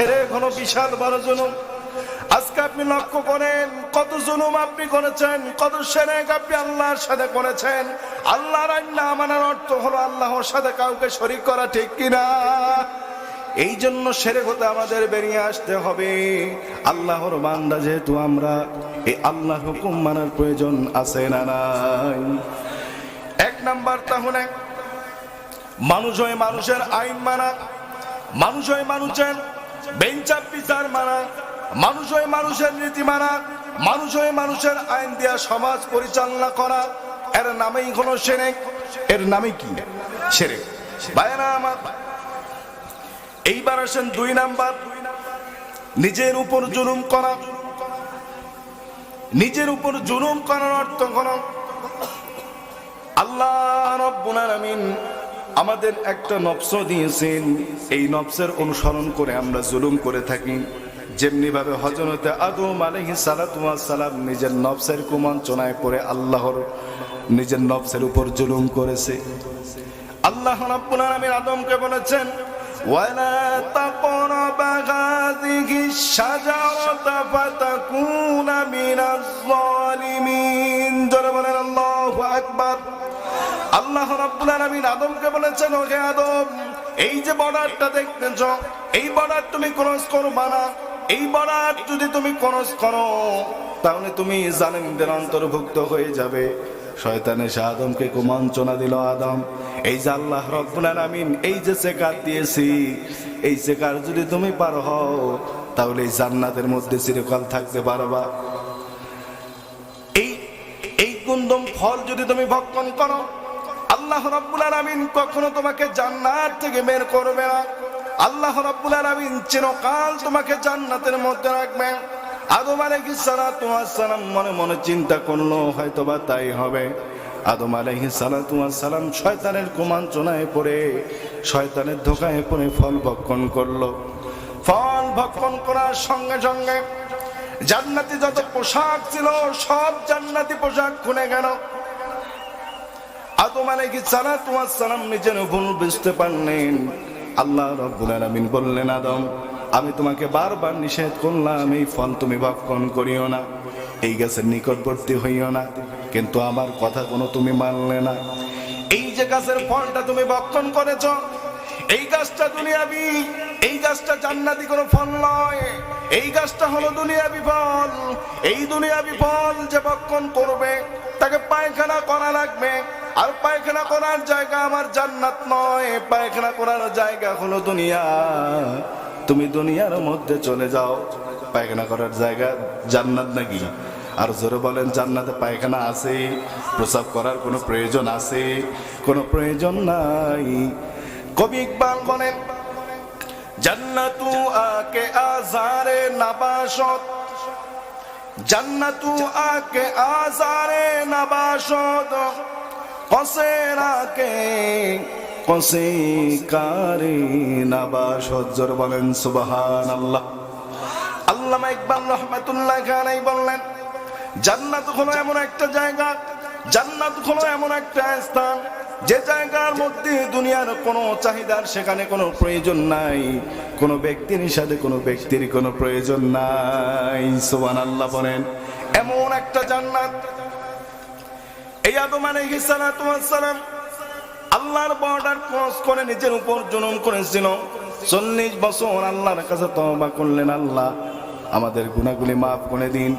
সেরে কোনো বিশাল বড় জুলুম। আজকে আপনি লক্ষ্য করেন, কত জুলুম আপনি করেছেন, কত সেরেক আপনি আল্লাহর সাথে করেছেন। আল্লাহর আইন না মানার অর্থ হলো আল্লাহর সাথে কাউকে শরিক করা ঠিক কিনা। এই জন্য সেরে হতে আমাদের বেরিয়ে আসতে হবে। আল্লাহর বান্দা যেহেতু আমরা, এই আল্লাহ হুকুম মানার প্রয়োজন আছে না নাই? এক নাম্বার তাহলে, মানুষ হয়ে মানুষের আইন মানা। মানুষ হয়ে মানুষের বেঞ্চার বিচার মানা, মানুষ হয়ে মানুষের নীতি মানা, মানুষ হয়ে মানুষের আইন দিয়া সমাজ পরিচালনা করা, এর নামেই হলো সেরেক। এর নামে কি? সেরেক। ভাইয়েরা আমার, এইবার আসেন দুই নাম্বার, নিজের উপর জুলুম করা। নিজের উপর জুলুম করার অর্থ হলো, আল্লাহ রব্বুল আলামিন আমাদের একটা নফস দিয়েছেন। এই নফসের অনুসরণ করে আমরা জুলুম করে থাকি। যেমনি ভাবে হজরতে আদম আলহি সালাম নিজের নফসের কুমঞ্চনায় পড়ে আল্লাহর নিজের নফসের উপর জুলুম করেছে। আল্লাহ রাব্বুল আলামিন আদমকে বলেছেন, ওয়ালা তাকরাবা হাযিহি শাজারাতা আল্লাহ রাব্বুল আলামিন আদমকে বলেছেন, ওহে আদম, এই যে বর্ডারটা দেখতেছ, এই বর্ডার তুমি ক্রস করবা না। এই বর্ডার যদি তুমি ক্রস করো, তাহলে তুমি জালিমদের অন্তর্ভুক্ত হয়ে যাবে। শয়তানে সে আদমকে কুমঞ্চনা দিল, আদম, এই যে আল্লাহ রব্বুল আলামিন এই যে সেকার দিয়েছি, এই সেকার যদি তুমি পার হও, তাহলে এই জান্নাতের মধ্যে চিরকাল থাকতে পারবা। এই এই কুন্দম ফল যদি তুমি ভক্ষণ করো আল্লাহ রাব্বুল আলামিন কখনো তোমাকে জান্নাত থেকে বের করবে না। আল্লাহ রাব্বুল আলামিন চিরকাল তোমাকে জান্নাতের মধ্যে রাখবে। আদম আলাইহিস সালাতু সালাম মনে মনে চিন্তা করল হয়তো বা তাই হবে। আদম ওয়াস সালাম শয়তানের কুমাঞ্চনায় পড়ে, শয়তানের ধোকায় পড়ে ফল ভক্ষণ করল। ফল ভক্ষণ করার সঙ্গে সঙ্গে জান্নাতি যত পোশাক ছিল, সব জান্নাতি পোশাক খুলে গেল। নিজের বুঝতে আল্লাহ আদম, আমি তোমাকে বারবার নিষেধ করলাম, এই ফল তুমি ভক্ষণ করিও না, এই গাছের নিকটবর্তী হইও না, কিন্তু আমার কথা কোনো তুমি মানলে না। এই যে গাছের ফলটা তুমি ভক্ষণ করেছ, এই গাছটা দুনিয়াবি এই গাছটা জান্নাতি কোনো ফল নয়। এই গাছটা হলো দুনিয়া বিফল এই দুনিয়া বিফল যে ভক্ষণ করবে, তাকে পায়খানা করা লাগবে। আর পায়খানা করার জায়গা আমার জান্নাত নয়। পায়খানা করার জায়গা হলো দুনিয়া। তুমি দুনিয়ার মধ্যে চলে যাও। পায়খানা করার জায়গা জান্নাত নাকি? আর জোরে বলেন, জান্নাতে পায়খানা আছে, প্রসাব করার কোনো প্রয়োজন আছে? কোনো প্রয়োজন নাই। কবি ইকবাল বলেন জান্নাতু আকে আজারে নাবাসত। জান্নাতু আকে আজারে নাবাসত। কসে রাকে, কসে কারে নাবাসত। জোর বলেন সুবহান আল্লাহ আল্লামা ইকবাল রহমাতুল্লাহ খানাই বললেন, জান্নাত হলো এমন একটা জায়গা, জান্নাত হলো এমন একটা স্থান যে জায়গার মধ্যে দুনিয়ার কোনো চাহিদার সেখানে কোনো প্রয়োজন নাই, কোনো ব্যক্তির সাথে কোনো ব্যক্তির কোনো প্রয়োজন নাই। সোবান আল্লাহ বলেন, এমন একটা জান্নাত। এই আদম আলাইহিস ওয়াস সালাম আল্লাহর বর্ডার ক্রস করে নিজের উপর জুলুম করেছিল। চল্লিশ বছর আল্লাহর কাছে তওবা করলেন, আল্লাহ আমাদের গুণাগুলি মাফ করে দিন।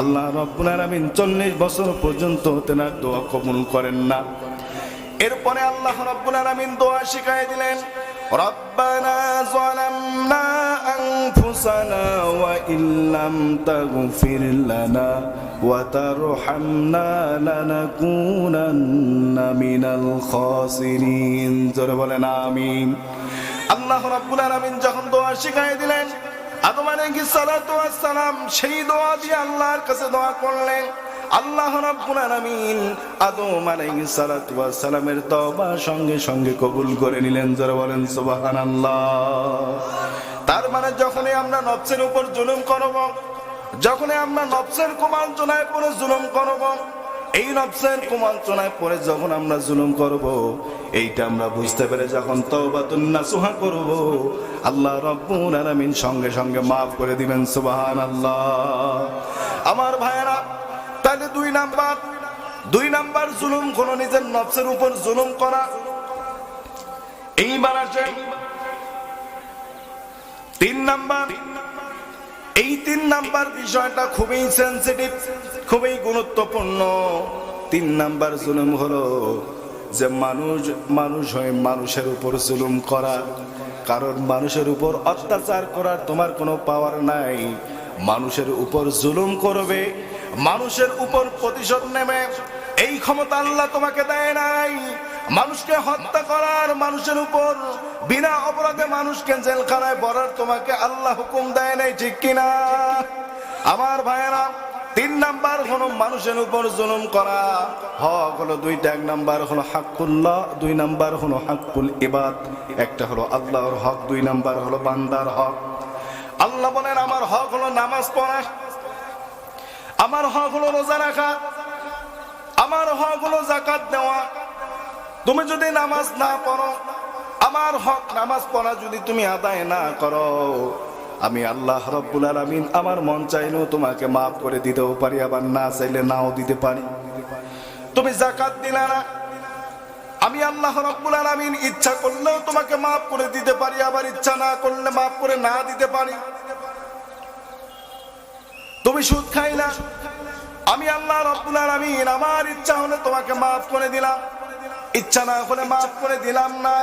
আল্লাহ রব্বুল আলামিন চল্লিশ বছর পর্যন্ত তেনার দোয়া কবুল করেন না। এরপরে আল্লাহ রব্বুল আলমিন দোয়া শিখাই দিলেন ওয়া ইল্লাম বলেন, আমিন। আল্লাহ রাব্বুল আলামিন যখন দোয়া শিখাই দিলেন, আদম সালাম সেই দোয়া দিয়ে আল্লাহর কাছে দোয়া করলেন। আল্লাহ রাব্বুল আলামিন আদম আলাইহিস সালাতু ওয়াস সালামের তওবা সঙ্গে সঙ্গে কবুল করে নিলেন। যারা বলেন, সুবহানাল্লাহ। তার মানে যখনই আমরা নফসের উপর জুলুম করব, যখনই আমরা নফসের কুমাঞ্চনায় পড়ে জুলুম করব, এই নফসের কুমাঞ্চনায় পড়ে যখন আমরা জুলুম করব, এইটা আমরা বুঝতে পেরে যখন তওবাতুন নাসুহা করব, আল্লাহ রব্বুল আলামিন সঙ্গে সঙ্গে মাফ করে দিবেন, সুবহানাল্লাহ। আমার ভাইয়েরা তাহলে দুই নাম্বার দুই নাম্বার জুলুম কোন নিজের নফসের উপর জুলুম করা। এইবার আছে তিন নাম্বার, এই তিন নাম্বার বিষয়টা খুবই সেন্সিটিভ খুবই গুরুত্বপূর্ণ। তিন নাম্বার জুলুম হলো যে মানুষ মানুষ হয়ে মানুষের উপর জুলুম করা। কারণ মানুষের উপর অত্যাচার করার তোমার কোনো পাওয়ার নাই। মানুষের উপর জুলুম করবে মানুষের উপর প্রতিশোধ নেবে। এই ক্ষমতা আল্লাহ তোমাকে দেয় নাই। মানুষকে হত্যা করার মানুষের উপর, বিনা অপরাধে মানুষকে জেলখানায় ভরার তোমাকে আল্লাহ হুকুম দেয় নাই, ঠিক কিনা? আমার ভাইয়েরা, তিন নাম্বার হলো মানুষের উপর জুলুম করা। হক হলো দুইটা, এক নাম্বার হলো হাক্কুল্লাহ, দুই নাম্বার হলো হাক্কুল ইবাদ। একটা হলো আল্লাহর হক, দুই নাম্বার হলো বান্দার হক। আল্লাহ বলেন, আমার হক হলো নামাজ পড়া। আমার হক রোজা রাখা, আমার হক জাকাত দেওয়া। তুমি যদি নামাজ না পড়ো, আমার হক নামাজ পড়া যদি তুমি আদায় না করো, আমি আল্লাহ রব্বুল আলামিন আমার মন চাইলেও তোমাকে মাফ করে দিতেও পারি, আবার না চাইলে নাও দিতে পারি। তুমি জাকাত দিলে না, আমি আল্লাহ রব্বুল আলামিন ইচ্ছা করলেও তোমাকে মাফ করে দিতে পারি, আবার ইচ্ছা না করলে মাফ করে না দিতে পারি। তুমি সুদ খাইলা আমি আল্লাহ রব্বুল আলামিন, আমার ইচ্ছা হলে তোমাকে মাফ করে দিলাম। ইচ্ছা না হলে মাফ করে দিলাম না।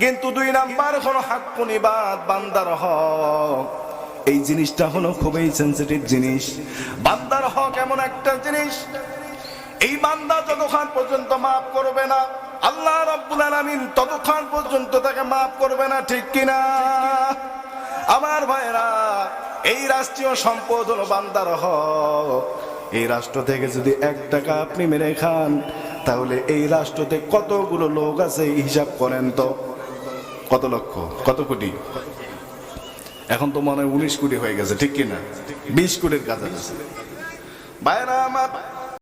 কিন্তু দুই নাম্বার হলো হাক্কুন ইবাদ বান্দার হক। এই জিনিসটা হলো খুবই সেন্সিটিভ জিনিস। বান্দার হক এমন একটা জিনিস, এই বান্দা যতক্ষণ পর্যন্ত মাফ করবে না, আল্লাহ রব্বুল আলামিন ততক্ষণ পর্যন্ত তাকে মাফ করবে না, ঠিক কিনা? আমার ভাইরা এই রাষ্ট্রীয় সম্পদ হলো বান্দার হক। এই রাষ্ট্র থেকে যদি এক টাকা আপনি মেরে খান, তাহলে এই রাষ্ট্রতে কতগুলো লোক আছে হিসাব করেন তো? কত লক্ষ? কত কোটি? এখন তো মনে হয় উনিশ কোটি হয়ে গেছে, ঠিক কিনা? বিশ কোটির কাছাকাছি বাইরা আমার